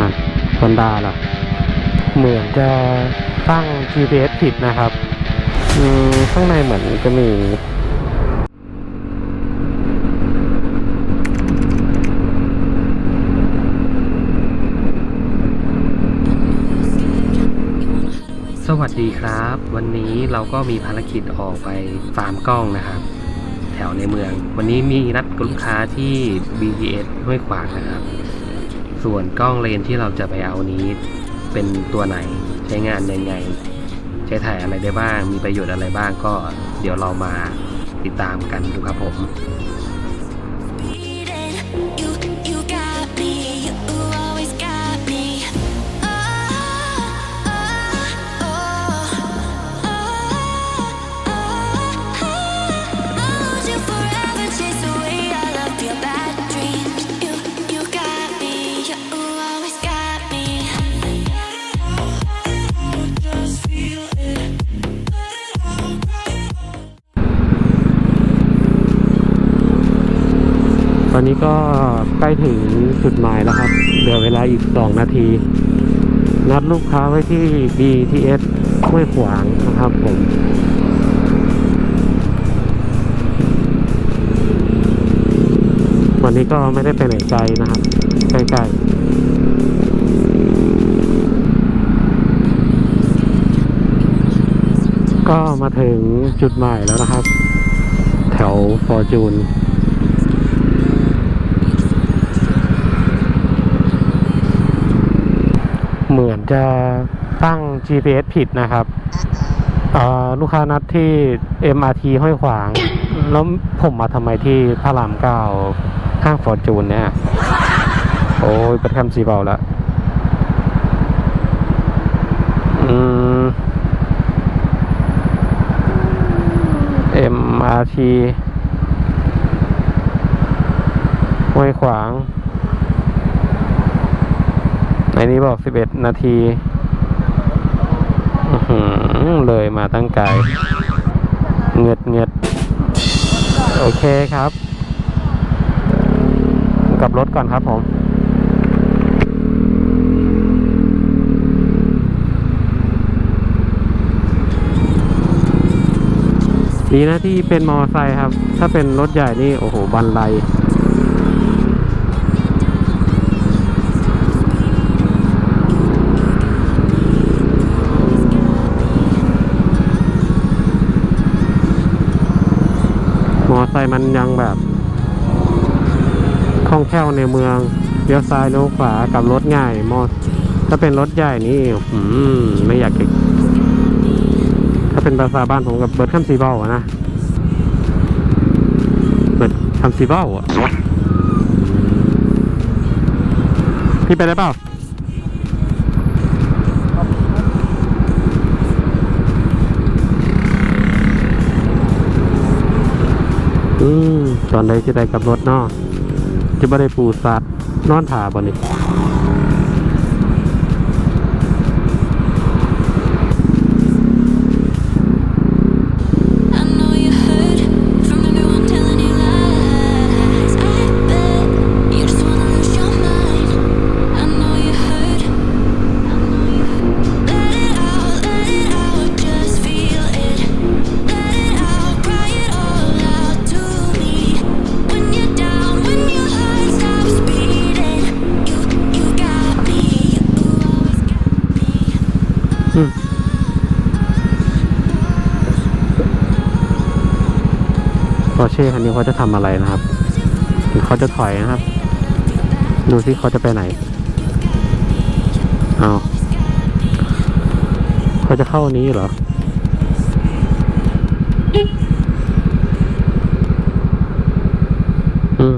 นะฮอนด้าล่ะเหมือนจะตั้ง GPS ผิดนะครับ อืมข้างในเหมือนจะมีสวัสดีครับ วันนี้เราก็มีภารกิจออกไปฟาร์มกล้องนะครับ แถวในเมือง วันนี้มีนัดกับลูกค้าที่ BTS ห้วยขวางนะครับ ส่วนกล้องเลนที่เราจะไปเอานี้เป็นตัวไหนใช้งานยังไง ใช้ถ่ายอะไรได้บ้าง มีประโยชน์อะไรบ้างก็เดี๋ยวเรามาติดตามกันดูครับผม ตอนนี้ก็ใกล้ถึงจุดหมายแล้วครับ เหลือเวลาอีก 2 นาที นัดลูกค้าไว้ที่ BTS ห้วยขวางนะครับผมวันนี้ก็ไม่ได้ไปไหนไกลนะครับใกล้ๆก็มาถึงจุดหมายแล้วนะครับ แถวฟอร์จูน เหมือนจะตั้ง GPS ผิดนะครับเอ่อลูกค้านัดที่ MRT ห้วยขวาง แล้วผมมาทำไมที่พระรามเก้าห้างฟอร์จูนเนี่ย โอ้ยเป็นคำสีเบาแล้วอืม MRT ห้วยขวาง ในนี้บอก11นาทีอื้อหือเลยมาตั้งไกลเงืดเงืดโอเคครับ กลับรถก่อนครับผมดีนะที่เป็นมอไซค์ครับ ถ้าเป็นรถใหญ่นี่ โอ้โห บันไล ไซค์มันยังแบบคล่องแคล่วในเมืองเลี้ยวซ้ายเลี้ยวขวากับรถง่ายมอถ้าเป็นรถใหญ่นี่อืมไม่อยากจะถ้าเป็นภาษาบ้านผมกับเบิร์ดคัมซีเบลอะนะเบิร์ดคัมซีเบลอะพี่ไปได้เปล่า อืมตอนใดจะได้กลับรถเนาะจะไม่ได้ปูสัตว์นอนถาบ่นี่ เช่คันนี้เขาจะทำอะไรนะครับเขาจะถอยนะครับ ดูสิเขาจะไปไหนเอาเขาจะเข้านี้เหรอม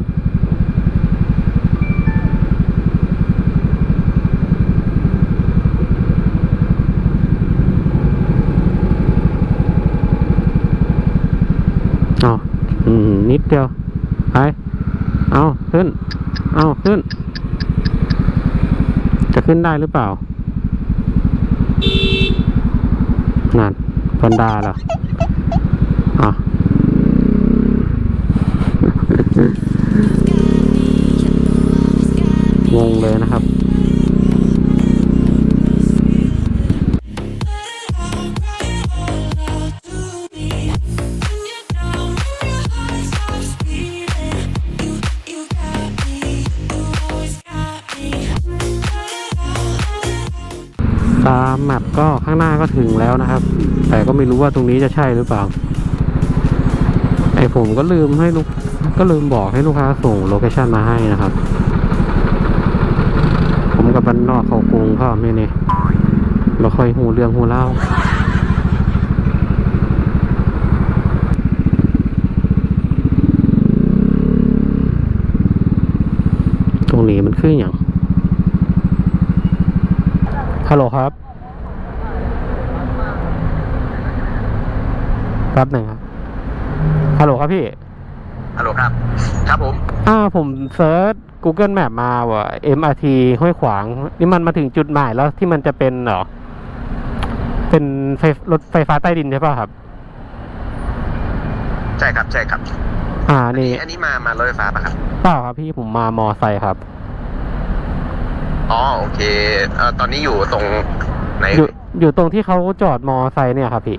เอาอืม นิ ดียว ไป เอาขึ้น เอาขึ้น จะขึ้นได้หรือเปล่า นั่นพอนดาเหรออะงงเลยนะครับามแมปก็ข้างหน้าก็ถึงแล้วนะครับ แต่ก็ไม่รู้ว่าตรงนี้จะใช่หรือเปล่า ไอผมก็ลืมให้ลูกก็ลืมบอกให้ลูกค้าส่งโลเคชันมาให้นะครับ ผมกับบันนอกเขากรุงพ่อไม่เนี่ยเราค่อยหูเรื่องหูเล่าตรงนี้มันคืออย่างฮัลโหลครับ แป๊บหนึ่งครับฮัลโหลครับพี่ ฮัลโหลครับ ครับผม อ่าผมเซิร์ช Google Map มาว่า MRT ห้วยขวาง นี่มันมาถึงจุดหมายแล้วที่มันจะเป็นเหรอ เป็นไฟรถไฟฟ้าใต้ดินใช่ป่ะครับ ใช่ครับ ใช่ครับ อ่าอันนี่นี้อันนี้มามารถไฟฟ้าปะครับ เปล่าครับพี่ผมมามอไซค์ครับ อ๋อโอเคเอ่อตอนนี้อยู่ตรงไหน อยู่อยู่ตรงที่เขาจอดมอไซค์เนี่ยครับพี่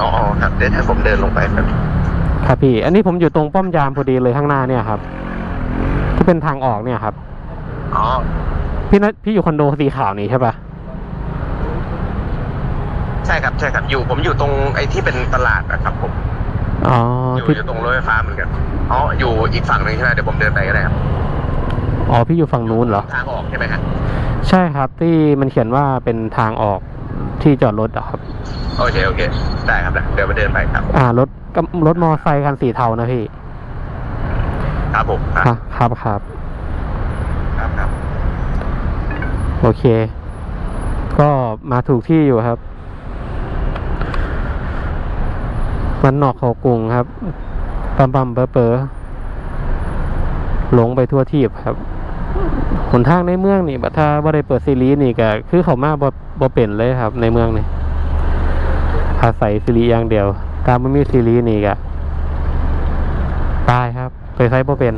อ๋ออ๋อครับเดี๋ยวให้ผมเดินลงไปครับครับพี่ อันนี้ผมอยู่ตรงป้อมยามพอดีเลยข้างหน้าเนี่ยครับ ที่เป็นทางออกเนี่ยครับ อ๋อ พี่นะพี่อยู่คอนโดสีขาวนี่ใช่ปะใช่ครับใช่ครับอยู่ผมอยู่ตรงไอ้ที่เป็นตลาดนะครับผมอ๋ออยู่ที่อยู่ตรงรถไฟฟ้าเหมือนกันอ๋ออยู่อีกฝั่งหนึ่งใช่ไหมเดี๋ยวผมเดินไปก็ได้ครับอ๋อพี่อยู่ฝั่งนู้นเหรอทางออกใช่ไหมฮะใช่ครับที่มันเขียนว่าเป็นทางออก ที่จอดรถอะครับ โอเคโอเค ได้ครับได้เดี๋ยวมาเดินไปครับ อ่ารถก็รถมอไซค์คันสีเทานะพี่ครับผมครับครับครับครับครับครับโอเค ก็มาถูกที่อยู่ครับ มันนอกเขากรุงครับปั๊มปั๊มเปอเปอหลงไปทั่วทีบครับ หนทางในเมืองนี่บัถ้าบ่ได้เปิดซีรีส์นี่ก็คือเขามาบ่บ่เป็นเลยครับ ในเมืองนี่อาศัยซีรีส์อย่างเดียวตามไม่มีซีรีส์นี่ก็ตายครับ ไปใช้บ่เป็น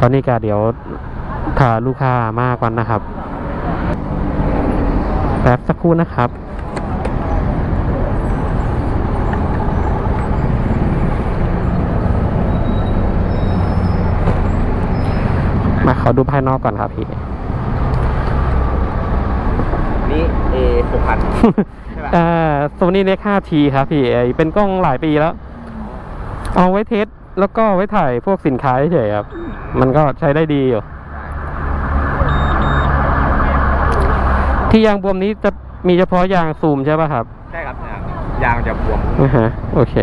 ตอนนี้ก็เดี๋ยวถ้าลูกค้ามากกว่านะครับแป๊บสักครู่นะครับ ขอดูภายนอกก่อนครับพี่ นี่เอหกพันใช่ปะเอ่อโซนี่เน็ก 5T ครับพี่ไอ้เป็นกล้องหลายปีแล้ว เอาไว้เทสแล้วก็ไว้ถ่ายพวกสินค้าเฉยๆครับ มันก็ใช้ได้ดีอยู่ ที่ยางบวมนี้จะมีเฉพาะยางซูมใช่ป่ะครับ ใช่ครับยางจะบวมอ่าฮะโอเค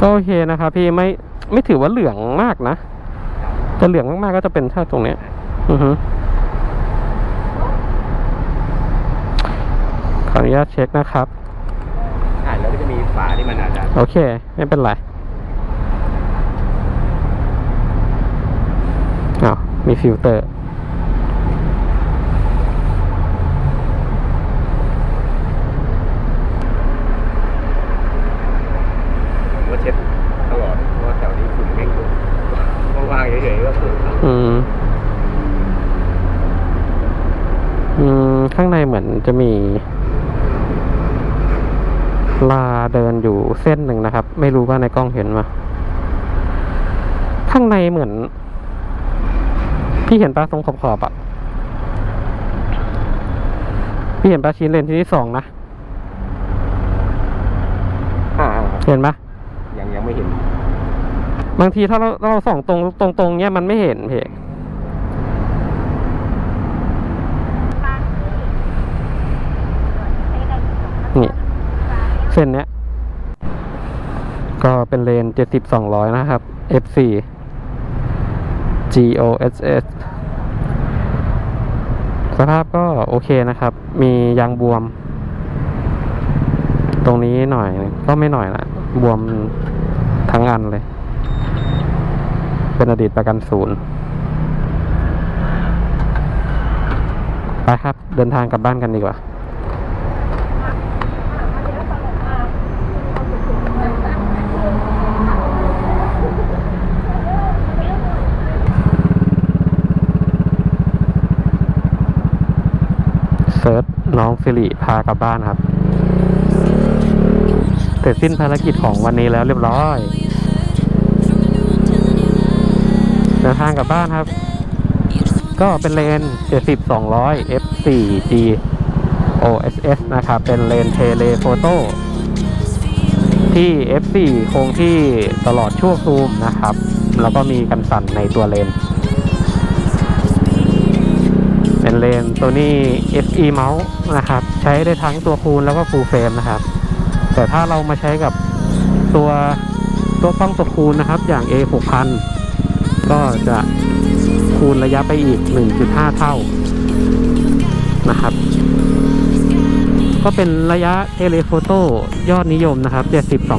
ก็โอเคนะครับพี่ไม่ ไม่ถือว่าเหลืองมากนะจะเหลืองมากๆก็จะเป็นแค่ตรงเนี้ย อือฮึขออนุญาตเช็คนะครับอ่าแล้วก็จะมีฝาที่มันอาจจะโอเค ไม่เป็นไรอ้าวมีฟิลเตอร์ ว่าเช็ดตลอดเพราะว่าแถวนี้ฝุ่นแม่งเยอะว่างๆเฉยๆก็ฝุ่น อืม อืม ข้างในเหมือน จะมีลาเดินอยู่เส้นหนึ่งนะครับ ไม่รู้ว่าในกล้องเห็นมา ข้างในเหมือน พี่เห็นปลาตรงขอบๆอะ พี่เห็นปลาชิ้นเลนที่ที่สองนะอ่าเห็นปะยังยังไม่เห็น บางทีถ้าเราเราส่องตรงตรงตรงๆเนี้ยมันไม่เห็นเพนี่ เส้นเนี้ย ก็เป็นเลนเจ็ดสิบสองร้อยนะครับ F4 GOSS สภาพก็โอเคนะครับ มียางบวม ตรงนี้หน่อย ก็ไม่หน่อยละบวมทั้งอันเลย เป็นอดีตประกันศูนย์ ไปครับ เดินทางกลับบ้านกันดีกว่า เซิร์ช น้องสิริพากลับบ้านครับเสร็จสิ้นภารกิจของวันนี้แล้วเรียบร้อยเดินทางกลับบ้านครับ ก็เป็นเลน 70 200 f4g OSS นะครับ เป็นเลนเทเลโฟโต้ที่ f4 คงที่ตลอดช่วงซูมนะครับ แล้วก็มีกันสั่นในตัวเลน นเลนตัวนี้ FE Mouse นะครับ ใช้ได้ทั้งตัวคูณแล้วก็ Full Frame นะครับ แต่ถ้าเรามาใช้กับตัวตัวกล้องตัวคูณนะครับ อย่าง A 6000ก็จะคูณระยะไปอีก 1.5 เท่านะครับ ก็เป็นระยะเทเลโฟโต้ยอดนิยมนะครับ 70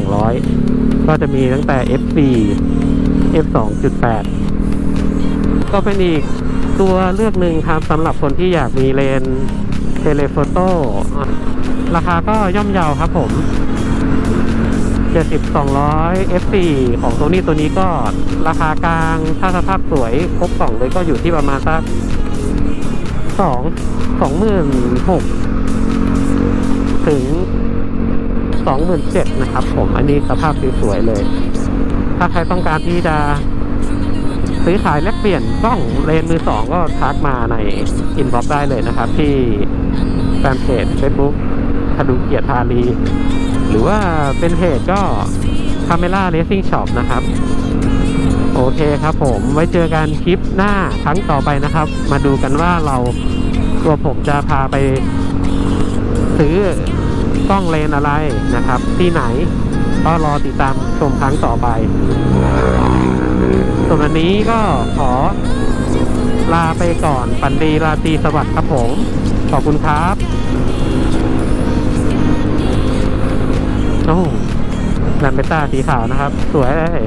200 ก็จะมีตั้งแต่ f4 f 2.8ก็เป็นอีก ตัวเลือกหนึ่งครับสำหรับคนที่อยากมีเลนเทเลโฟโต้ราคาก็ย่อมเยาวครับผม 70 200 f4 ของตัวนี้ตัวนี้ก็ราคากลางถ้าสภาพสวยครบกล่องเลยก็อยู่ที่ประมาณสักสองสองหมื่นหกถึงสองหมื่นเจ็ดนะครับผมอันนี้สภาพสวยๆเลย ถ้าใครต้องการที่จะ ซื้อขายแลกเปลี่ยนกล้องเลนมือสองก็ทักมาในอินบ็อกซ์ได้เลยนะครับ ที่แฟนเพจ Facebook ธดูเกียรติธารีหรือว่าเป็นเพจก็ Camera Racing Shop นะครับ โอเคครับผมไว้เจอกันคลิปหน้าครั้งต่อไปนะครับ มาดูกันว่าเราตัวผมจะพาไปซื้อกล้องเลนอะไรนะครับ ที่ไหนก็รอติดตามชมครั้งต่อไป ส่วนวันนี้ก็ขอลาไปก่อนปันดีราตรีสวัสดิ์ครับผม ขอบคุณครับโอ้แลมเบต้าสีขาวนะครับ สวยเลย